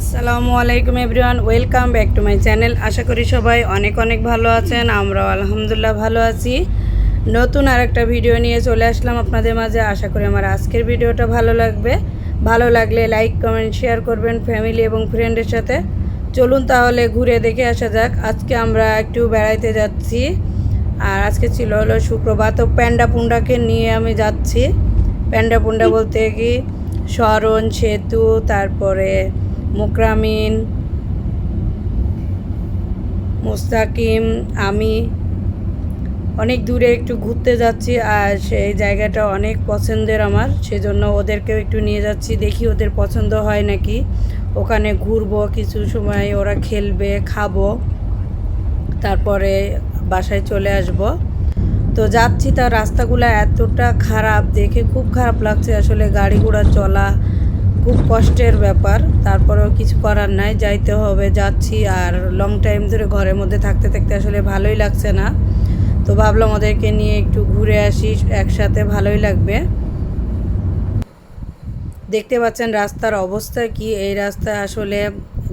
আসসালামু আলাইকুম everyone, welcome back to my channel. আশা করি সবাই অনেক অনেক ভালো আছেন, আমরাও আলহামদুলিল্লাহ ভালো আছি। নতুন আর একটা ভিডিও নিয়ে চলে আসলাম আপনাদের মাঝে। আশা করি আমার আজকের ভিডিওটা ভালো লাগবে। ভালো লাগলে লাইক, কমেন্ট, শেয়ার করবেন ফ্যামিলি এবং ফ্রেন্ডের সাথে। চলুন তাহলে ঘুরে দেখে আসা যাক। আজকে আমরা একটু বেড়াইতে যাচ্ছি। আর আজকে ছিল হলো শুক্রবার, তো প্যান্ডা পুন্ডাকে নিয়ে আমি যাচ্ছি। প্যান্ডা পুন্ডা বলতে কি? শরণ, সেতু, তারপরে মুকরামিন, মুস্তাকিম, আমি। অনেক দূরে একটু ঘুরতে যাচ্ছি আর সেই জায়গাটা অনেক পছন্দের আমার, সেজন্য ওদেরকেও একটু নিয়ে যাচ্ছি, দেখি ওদের পছন্দ হয় নাকি। ওখানে ঘুরবো, কিছু সময় ওরা খেলবে, খাব, তারপরে বাসায় চলে আসব। তো যাচ্ছি, তার রাস্তাগুলো এতটা খারাপ, দেখে খুব খারাপ লাগছে আসলে গাড়ি ঘোড়া চলা খুব কষ্টের ব্যাপার, তারপরেও কিছু করার নাই, যাইতে হবে, যাচ্ছি, আর লং টাইম ধরে ঘরের মধ্যে থাকতে থাকতে আসলে ভালোই লাগছে না। তো ভাবলাম ওদেরকে নিয়ে একটু ঘুরে আসি, একসাথে ভালোই লাগবে। দেখতে পাচ্ছেন রাস্তার অবস্থা কি, এই রাস্তা আসলে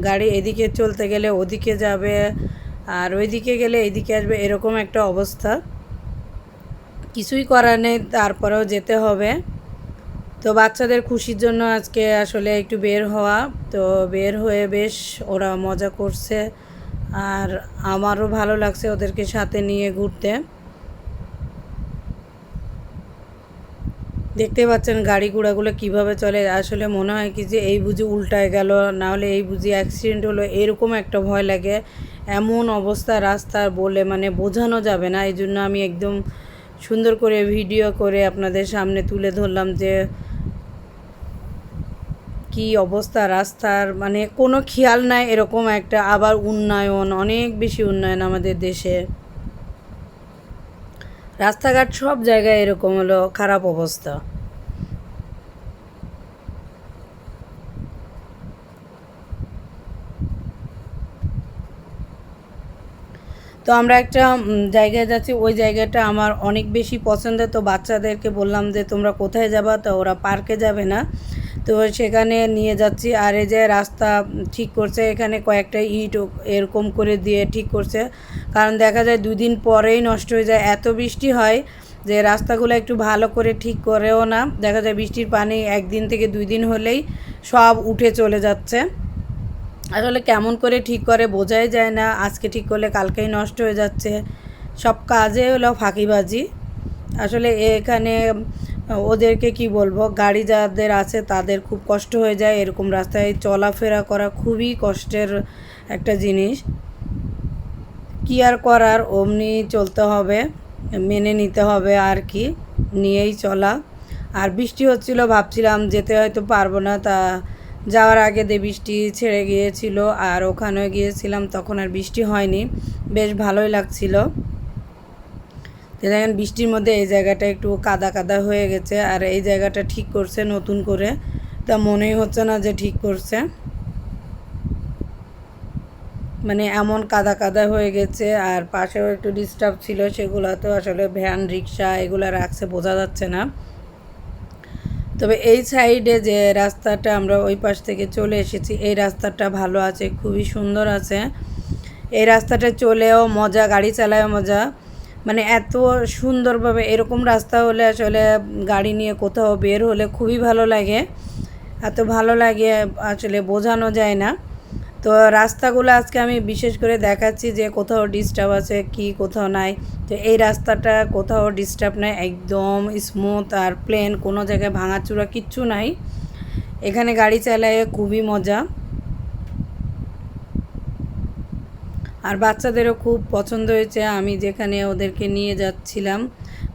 গাড়ি এদিকে চলতে গেলে ওদিকে যাবে, আর ওইদিকে গেলে এদিকে আসবে, এরকম একটা অবস্থা। কিছুই করার নেই, তারপরেও যেতে হবে। তো বাচ্চাদের খুশির জন্য আজকে আসলে একটু বের হওয়া। তো বের হয়ে বেশ ওরা মজা করছে আর আমারও ভালো লাগছে ওদেরকে সাথে নিয়ে ঘুরতে। দেখতে পাচ্ছেন গাড়ি ঘোড়াগুলো কীভাবে চলে। আসলে মনে হয় কি যে এই বুঝি উল্টায় গেল, না হলে এই বুঝি অ্যাক্সিডেন্ট হলো, এরকম একটা ভয় লাগে। এমন অবস্থা রাস্তার বলে মানে বোঝানো যাবে না। এই জন্য আমি একদম সুন্দর করে ভিডিও করে আপনাদের সামনে তুলে ধরলাম যে কি অবস্থা রাস্তার মানে কোনো খেয়াল নাই এরকম একটা। আবার উন্নয়ন, অনেক বেশি উন্নয়ন আমাদের দেশে। রাস্তাঘাট সব জায়গায় এরকম হলো, খারাপ অবস্থা। তো আমরা একটা জায়গায় যাচ্ছি, ওই জায়গাটা আমার অনেক বেশি পছন্দের। তো বাচ্চাদেরকে বললাম যে, তোমরা কোথায় যাবা? তো ওরা পার্কে যাবে না। তো সেখানে নিয়ে যাচ্ছি আর এই যে রাস্তা ঠিক করছে, এখানে কয়েকটা ইট এরকম করে দিয়ে ঠিক করছে। কারণ দেখা যায় দুই দিন পরেই নষ্ট হয়ে যায়। এত বৃষ্টি হয় যে রাস্তাগুলো একটু ভালো করে ঠিক করেও না। দেখা যায় বৃষ্টির পানি একদিন থেকে দুই দিন হলেই সব উঠে চলে যাচ্ছে। আসলে কেমন করে ঠিক করে বোঝাই যায় না। আজকে ঠিক করলে কালকেই নষ্ট হয়ে যাচ্ছে। সব কাজে হলো ফাঁকিবাজি। আসলে এখানে ওদেরকে কি বলব? গাড়ি যাদের আছে তাদের খুব কষ্ট হয়ে যায়। এরকম রাস্তায় চলাফেরা করা খুবই কষ্টের একটা জিনিস। কি আর করার? অমনি চলতে হবে, মেনে নিতে হবে আর কি, নিয়েই চলা। আর বৃষ্টি হচ্ছিল, ভাবছিলাম যেতে হয়তো পারব না। তা যাওয়ার আগে দিয়ে বৃষ্টি ছেড়ে গিয়েছিল আর ওখানে গিয়েছিলাম, তখন আর বৃষ্টি হয়নি। বেশ ভালোই লাগছিল। দেখেন বৃষ্টির মধ্যে এই জায়গাটা একটু কাদা কাদা হয়ে গেছে, আর এই জায়গাটা ঠিক করছে নতুন করে। তা মনেই হচ্ছে না যে ঠিক করছে। মানে এমন কাদা কাদা হয়ে গেছে, আর পাশেও একটু ডিস্টার্ব ছিল সেগুলো তো আসলে ভ্যান, রিক্সা এগুলো রাখছে বোঝা যাচ্ছে না। তবে এই সাইডে যে রাস্তাটা আমরা ওই পাশ থেকে চলে এসেছি, এই রাস্তাটা ভালো আছে, খুবই সুন্দর আছে। এই রাস্তাটা চলেও মজা, গাড়ি চালায় মজা। মানে এত সুন্দরভাবে এরকম রাস্তা হলে আসলে গাড়ি নিয়ে কোথাও বের হলে খুবই ভালো লাগে। এত ভালো লাগে আসলে বোঝানো যায় না। তো রাস্তাগুলো আজকে আমি বিশেষ করে দেখাচ্ছি যে কোথাও ডিস্টার্ব আছে, কি কোথাও নাই। তো এই রাস্তাটা কোথাও ডিস্টার্ব নাই, একদম স্মুথ আর প্লেন কোনো জায়গায় ভাঙাচুরা কিচ্ছু নাই। এখানে গাড়ি চালায় খুবই মজা। আর বাচ্চাদেরও খুব পছন্দ হয়েছে। আমি যেখানে ওদেরকে নিয়ে যাচ্ছিলাম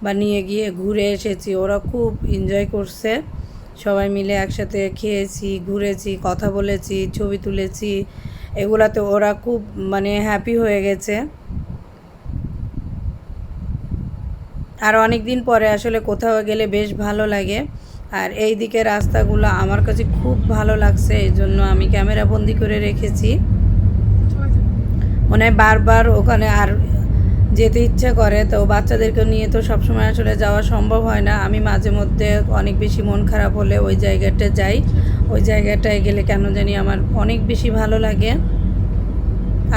বা নিয়ে গিয়ে ঘুরে এসেছি, ওরা খুব এনজয় করছে। সবাই মিলে একসাথে খেয়েছি, ঘুরেছি, কথা বলেছি, ছবি তুলেছি। এগুলাতে ওরা খুব মানে হ্যাপি হয়ে গেছে। আর অনেক দিন পরে আসলে কোথাও গেলে বেশ ভালো লাগে। আর এই দিকে রাস্তাগুলো আমার কাছে খুব ভালো লাগছে এই জন্য আমি ক্যামেরা বন্দি করে রেখেছি। মনে বারবার ওখানে আর যেতে ইচ্ছে করে। তো বাচ্চাদেরকে নিয়ে তো সবসময় আসলে যাওয়া সম্ভব হয় না। আমি মাঝে মধ্যে অনেক বেশি মন খারাপ হলে ওই জায়গাটা যাই। ওই জায়গাটায় গেলে কেন জানি আমার অনেক বেশি ভালো লাগে।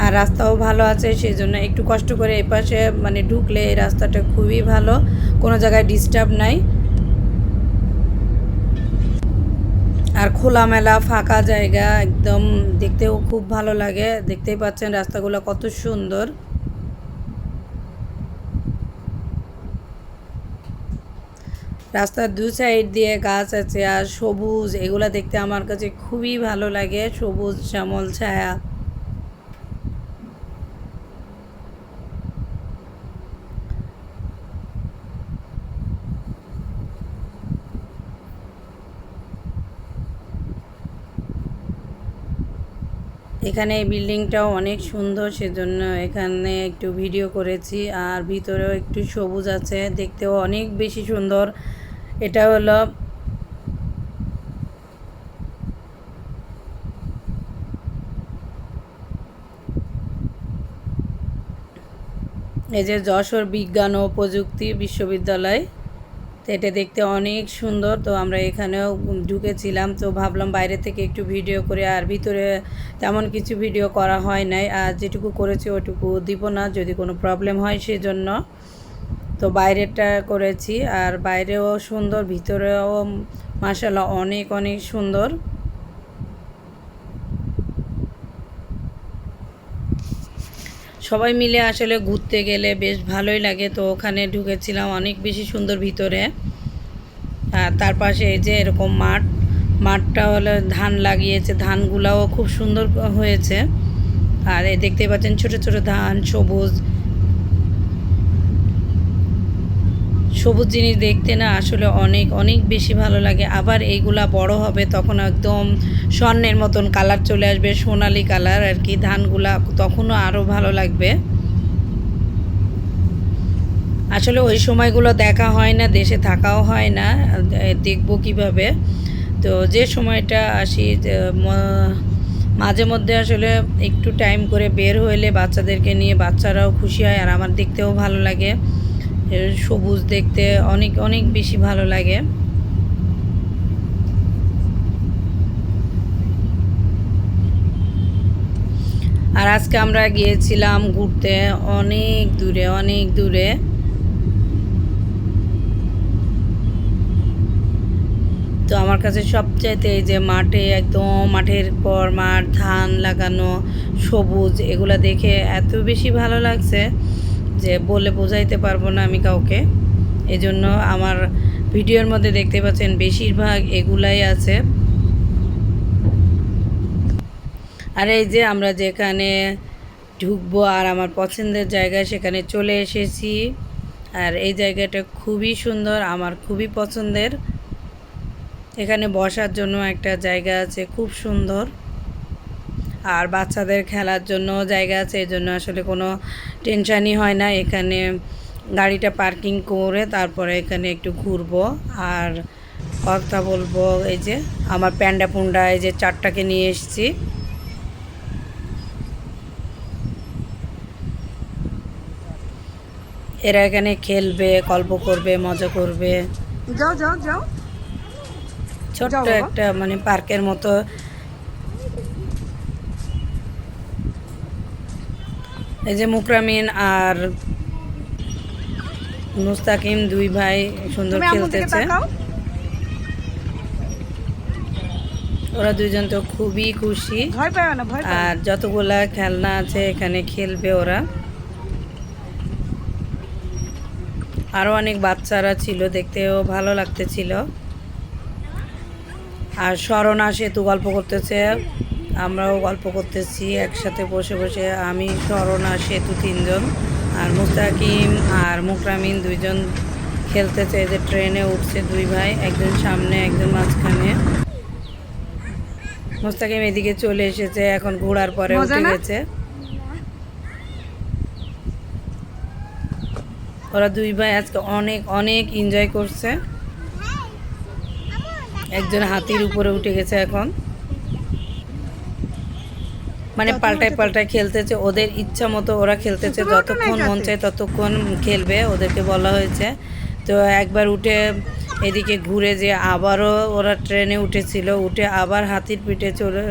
আর রাস্তাও ভালো আছে সেই জন্য একটু কষ্ট করে এপাশে মানে ঢুকলে এই রাস্তাটা খুবই ভালো। কোনো জায়গায় ডিস্টার্ব নাই। আর খোলামেলা, ফাঁকা জায়গা, একদম দেখতেও খুব ভালো লাগে। দেখতেই পাচ্ছেন রাস্তাগুলো কত সুন্দর। রাস্তার দু সাইড দিয়ে গাছ আছে আর সবুজ, এগুলা দেখতে আমার কাছে খুবই ভালো লাগে। সবুজ, শ্যামল, ছায়া। এখানে এই বিল্ডিংটাও অনেক সুন্দর, সেজন্য এখানে একটু ভিডিও করেছি। আর ভিতরেও একটু সবুজ আছে, দেখতেও অনেক বেশি সুন্দর। এটা হলো এই যে যশোর বিজ্ঞান ও প্রযুক্তি বিশ্ববিদ্যালয়। তো এটা দেখতে অনেক সুন্দর। তো আমরা এখানেও ঢুকেছিলাম। তো ভাবলাম বাইরে থেকে একটু ভিডিও করে আর ভিতরে তেমন কিছু ভিডিও করা হয় নাই। আর যেটুকু করেছি ওটুকু দিব না। যদি কোনো প্রবলেম হয় সেজন্য। তো বাইরেটা করেছি। আর বাইরেও সুন্দর, ভিতরেও মাসাল্লাহ অনেক অনেক সুন্দর। সবাই মিলে আসলে ঘুরতে গেলে বেশ ভালোই লাগে। তো ওখানে ঢুকেছিলাম অনেক বেশি সুন্দর ভিতরে। আর তার পাশে এই যে এরকম মাঠ, মাঠটা হলে ধান লাগিয়েছে। ধানগুলাও খুব সুন্দর হয়েছে। আর এই দেখতে পাচ্ছেন ছোট ছোট ধান, সবুজ সবুজ জিনিস দেখতে না আসলে অনেক অনেক বেশি ভালো লাগে। আবার এইগুলা বড় হবে তখন একদম স্বর্ণের মতন কালার চলে আসবে, সোনালি কালার আর কি, ধানগুলা তখনও আরও ভালো লাগবে। আসলে ওই সময়গুলো দেখা হয় না, দেশে থাকাও হয় না দেখব কীভাবে। তো যে সময়টা আসি মাঝে মধ্যে আসলে একটু টাইম করে বের হইলে বাচ্চাদেরকে নিয়ে বাচ্চারাও খুশি হয় আর আমার দেখতেও ভালো লাগে। সবুজ দেখতে অনেক অনেক বেশি ভালো লাগে। আর আজকে আমরা গিয়েছিলাম ঘুরতে অনেক দূরে অনেক দূরে। তো আমার কাছে সবচাইতে এই যে মাঠে একদম মাঠের পর মাঠ, ধান লাগানো, সবুজ, এগুলা দেখে এত বেশি ভালো লাগছে। যে বলে বোঝাইতে পারব না আমি কাউকে। এজন্য আমার ভিডিওর মধ্যে দেখতে পাচ্ছেন বেশিরভাগ এগুলাই আছে। আর এই যে আমরা যেখানে ঢুকবো আর আমার পছন্দের জায়গায় সেখানে চলে এসেছি। আর এই জায়গাটা খুবই সুন্দর, আমার খুবই পছন্দের। এখানে বসার জন্য একটা জায়গা আছে, খুব সুন্দর। আর বাচ্চাদের খেলার জন্য জায়গা আছে এই জন্য আসলে কোনো টেনশানই হয় না। এখানে গাড়িটা পার্কিং করে তারপরে এখানে একটু ঘুরবো। আর কথা বলব এই যে আমার প্যান্ডা পুন্ডা এই যে চারটাকে নিয়ে এসেছি। এরা এখানে খেলবে গল্প করবে মজা করবে। যাও যাও যাও। ছোট্ট একটা মানে পার্কের মতো এই যে মুকরামিন আর মুস্তাকিম দুই ভাই সুন্দর খেলতেছে। ওরা দুইজন তো খুবই খুশি। আর যতগুলা খেলনা আছে এখানে খেলবে ওরা। আরও অনেক বাচ্চারা ছিল দেখতেও ভালো লাগতেছিল। আর স্মরণা সেতু গল্প করতেছে। আমরাও গল্প করতেছি একসাথে বসে বসে। আমি স্মরণা সেতু তিনজন আর মুস্তাকিম আর মুকরামিন দুইজন খেলতেছে যে ট্রেনে উঠছে দুই ভাই একজন সামনে একজন মাঝখানে। মুস্তাকিম এদিকে চলে এসেছে এখন ঘোড়ার পরে উঠে গেছে। ওরা দুই ভাই আজকে অনেক অনেক এনজয় করছে। একজন হাতির উপরে উঠে গেছে এখন। মানে পাল্টায় পাল্টায় খেলতেছে ওদের ইচ্ছা মতো ওরা খেলতেছে যতক্ষণ মন চায় ততক্ষণ খেলবে ওদেরকে বলা হয়েছে। তো একবার উঠে এদিকে ঘুরে যে আবারও ওরা ট্রেনে উঠেছিল উঠে আবার হাতির পিঠে চলে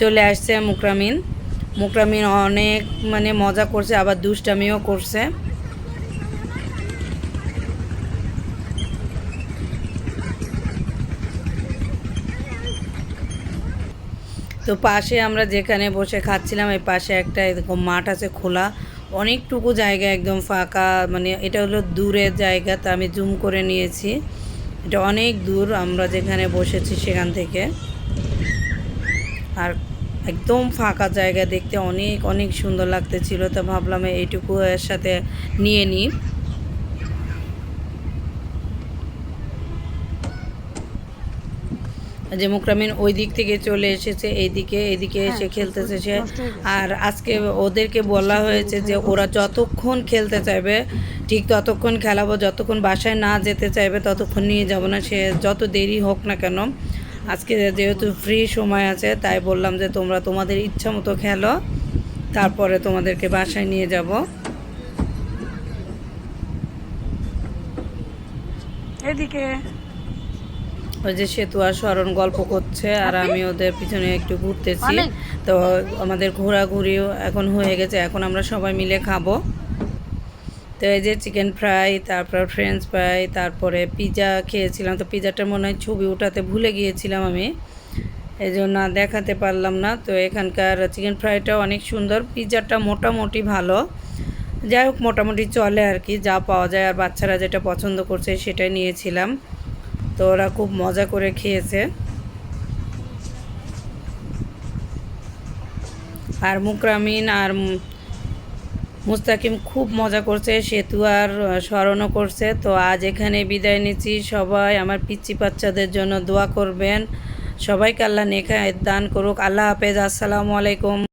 চলে আসছে মুকরামিন। মুকরামিন অনেক মানে মজা করছে আবার দুষ্টামিও করছে। তো পাশে আমরা যেখানে বসে খাচ্ছিলাম, এই পাশে একটা এরকম মাঠ আছে খোলা। অনেকটুকু জায়গা একদম ফাঁকা মানে এটা হলো দূরের জায়গা, তা আমি জুম করে নিয়েছি। এটা অনেক দূর, আমরা যেখানে বসেছি সেখান থেকে। আর একদম ফাঁকা জায়গা দেখতে অনেক অনেক সুন্দর লাগতেছিল, তো ভাবলাম এইটুকু এর সাথে নিয়ে নিই। যে মুকরামিন ওই দিক থেকে চলে এসেছে এইদিকে এদিকে এসে খেলতেছে সে। আর আজকে ওদেরকে বলা হয়েছে যে ওরা যতক্ষণ খেলতে চাইবে ঠিক ততক্ষণ খেলাবো যতক্ষণ বাসায় না যেতে চাইবে ততক্ষণ নিয়ে যাব না সে যত দেরি হোক না কেন। আজকে যেহেতু ফ্রি সময় আছে তাই বললাম যে তোমরা তোমাদের ইচ্ছা মতো খেলো তারপরে তোমাদেরকে বাসায় নিয়ে যাব। এদিকে। ওই যে সেতু আর স্মরণ গল্প করছে আর আমি ওদের পিছনে একটু ঘুরতেছি। তো আমাদের ঘোরাঘুরিও এখন হয়ে গেছে এখন আমরা সবাই মিলে খাব। তো এই যে চিকেন ফ্রাই তারপর ফ্রেঞ্চ ফ্রাই তারপরে পিৎজা খেয়েছিলাম। তো পিৎজাটা মনে হয় ছবি ওঠাতে ভুলে গিয়েছিলাম আমি। এই জন্য দেখাতে পারলাম না। তো এখানকার চিকেন ফ্রাইটা অনেক সুন্দর পিৎজাটা মোটামুটি ভালো। যাই হোক মোটামুটি চলে আর কি যা পাওয়া যায়। আর বাচ্চারা যেটা পছন্দ করছে সেটাই নিয়েছিলাম। তো ওরা খুব মজা করে খেয়েছে। আর মুকরামিন আর মুস্তাকিম খুব মজা করছে, সেতু আর স্মরণও করছে। তো আজ এখানে বিদায় নিচ্ছি। সবাই আমার পিচ্চি বাচ্চাদের জন্য দোয়া করবেন। সবাইকে আল্লাহ নেখা দান করুক। আল্লাহ হাফেজ। আসসালামু আলাইকুম।